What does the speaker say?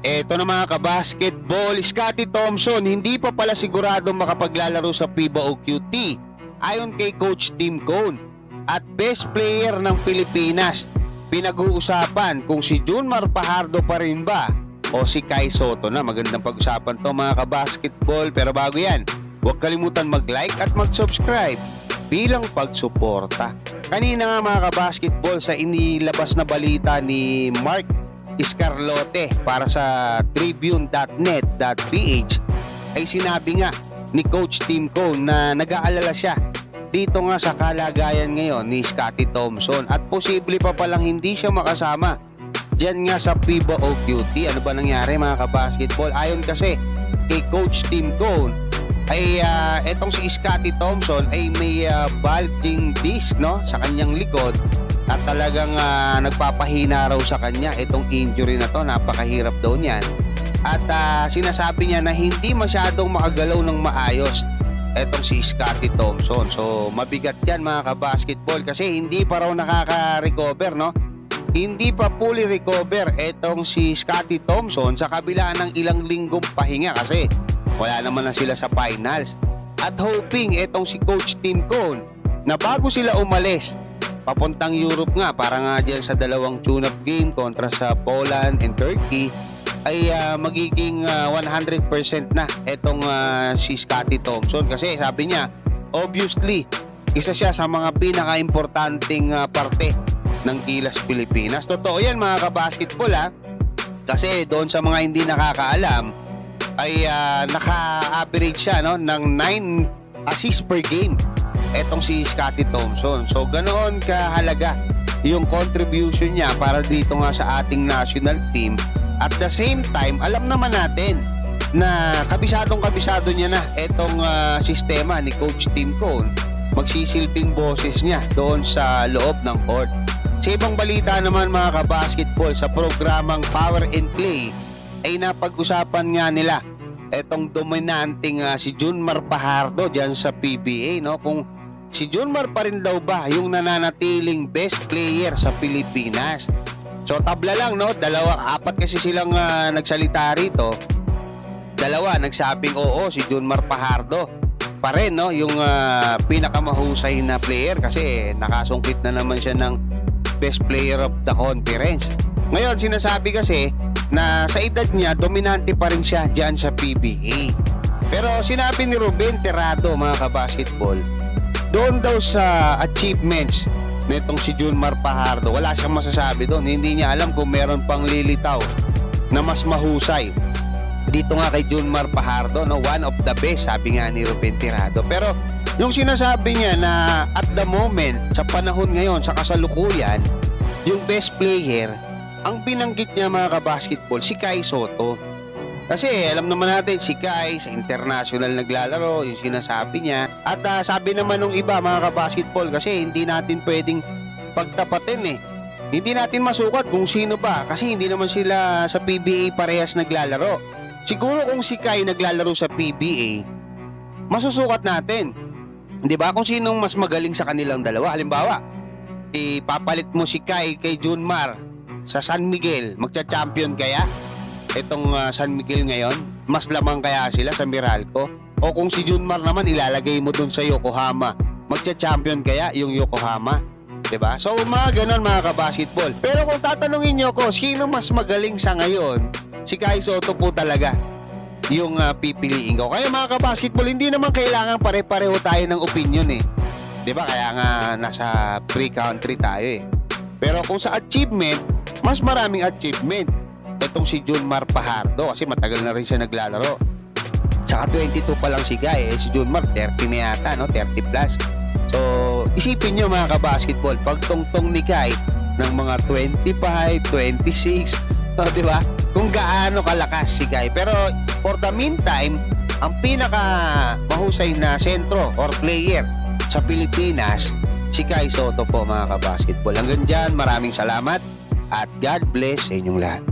Eto na mga kabasketball, Scotty Thompson hindi pa pala sigurado makapaglalaro sa FIBA o QT ayon kay Coach Tim Cone at best player ng Pilipinas. Pinag-uusapan kung si Junmar Pajardo pa rin ba o si Kai Soto na. Magandang pag-usapan to mga kabasketball pero bago yan, huwag kalimutan mag-like at mag-subscribe bilang pagsuporta. Kanina nga mga kabasketball sa inilabas na balita ni Mark Iscarlote para sa tribune.net.ph ay sinabi nga ni Coach Tim Cone na nag-aalala siya dito nga sa kalagayan ngayon ni Scotty Thompson at posible pa palang hindi siya makasama dyan nga sa FIBA o QT. Ano ba nangyari mga kabasketball? Ayon kasi kay Coach Tim Cone ay ah, etong si Scotty Thompson ay may ah, bulging disc no sa kanyang likod at talagang ah, nagpapahina raw sa kanya itong injury na to. Napakahirap daw niyan. At ah, sinasabi niya na hindi masyadong makagalaw ng maayos etong si Scotty Thompson. So mabigat yan mga kabasketball. Kasi hindi pa raw nakaka-recover no? Hindi pa fully recover etong si Scotty Thompson sa kabila ng ilang linggong pahinga kasi wala naman na sila sa finals. At hoping etong si Coach Tim Cone na bago sila umalis papuntang Europe nga para nga dyan sa dalawang tune-up game kontra sa Poland and Turkey ay ah, magiging ah, 100% na etong ah, si Scotty Thompson kasi sabi niya obviously isa siya sa mga pinaka-importanting ah, parte ng Gilas Pilipinas. Totoo yan mga kabasketball ha. Kasi doon sa mga hindi nakakaalam ay ah, naka-average siya no, ng 9 assists per game etong si Scotty Thompson. So ganoon kahalaga yung contribution niya para dito nga sa ating national team. At the same time, alam naman natin na kabisadong kabisado niya na etong ah, sistema ni Coach Tim Cone. Magsisilbing boses niya doon sa loob ng court. Sa ibang balita naman mga kabasketball sa programang Power and Play ay napag-usapan nga nila etong dominanting ah, si Junmar Pajardo diyan sa PBA no kung si Junmar pa rin daw ba yung nananatiling best player sa Pilipinas. So tabla lang no, dalawa apat kasi silang ah, nagsalita rito. Dalawa nagsabing oo si Junmar Pajardo pa rin no yung ah, pinakamahusay na player kasi nakasungkit na naman siya ng best player of the conference. Ngayon sinasabi kasi na sa edad niya dominante pa rin siya diyan sa PBA. Pero sinabi ni Ruben Terrado mga kabasketball, doon daw sa achievements nitong si Junmar Pajardo, wala siyang masasabi doon. Hindi niya alam kung meron pang lilitaw na mas mahusay. Dito nga kay Junmar Pajardo, no, one of the best, sabi nga ni Ruben Tirado. Pero yung sinasabi niya na at the moment, sa panahon ngayon, sa kasalukuyan, yung best player, ang binanggit niya mga kabasketball, si Kai Soto. Kasi alam naman natin si Kai sa international naglalaro, yung sinasabi niya. At ah, sabi naman ng iba mga kabasketball kasi hindi natin pwedeng pagtapatin eh. Hindi natin masukat kung sino ba kasi hindi naman sila sa PBA parehas naglalaro. Siguro kung si Kai naglalaro sa PBA, masusukat natin. 'Di ba? Kung sinong mas magaling sa kanilang dalawa. Halimbawa, ipapalit mo si Kai kay Junmar sa San Miguel, magcha-champion kaya? Itong ah, San Miguel ngayon, mas lamang kaya sila sa Meralco? O kung si Junmar naman ilalagay mo dun sa Yokohama, magcha-champion kaya yung Yokohama? 'Di ba? So mga ganon mga kabasketball. Pero kung tatanungin niyo ko, sino mas magaling sa ngayon? Si Kai Soto po talaga yung ah, pipiliin ko. Kaya mga kabasketball, hindi naman kailangan pare-pareho tayo ng opinion eh. 'Di ba? Kaya nga nasa free country tayo eh. Pero kung sa achievement, mas maraming achievement. Itong si Junmar Pajardo kasi matagal na rin siya naglalaro. Saka 22 pa lang si Guy. Eh, si Junmar 30 na yata, no? 30 plus. So, isipin nyo mga kabasketball, pag tungtong ni Guy ng mga 25, 26, no, di ba? Kung gaano kalakas si Guy. Pero for the meantime, ang pinaka mahusay na sentro or player sa Pilipinas, si Kai Soto po mga kabasketball. Hanggang dyan, maraming salamat at God bless sa inyong lahat.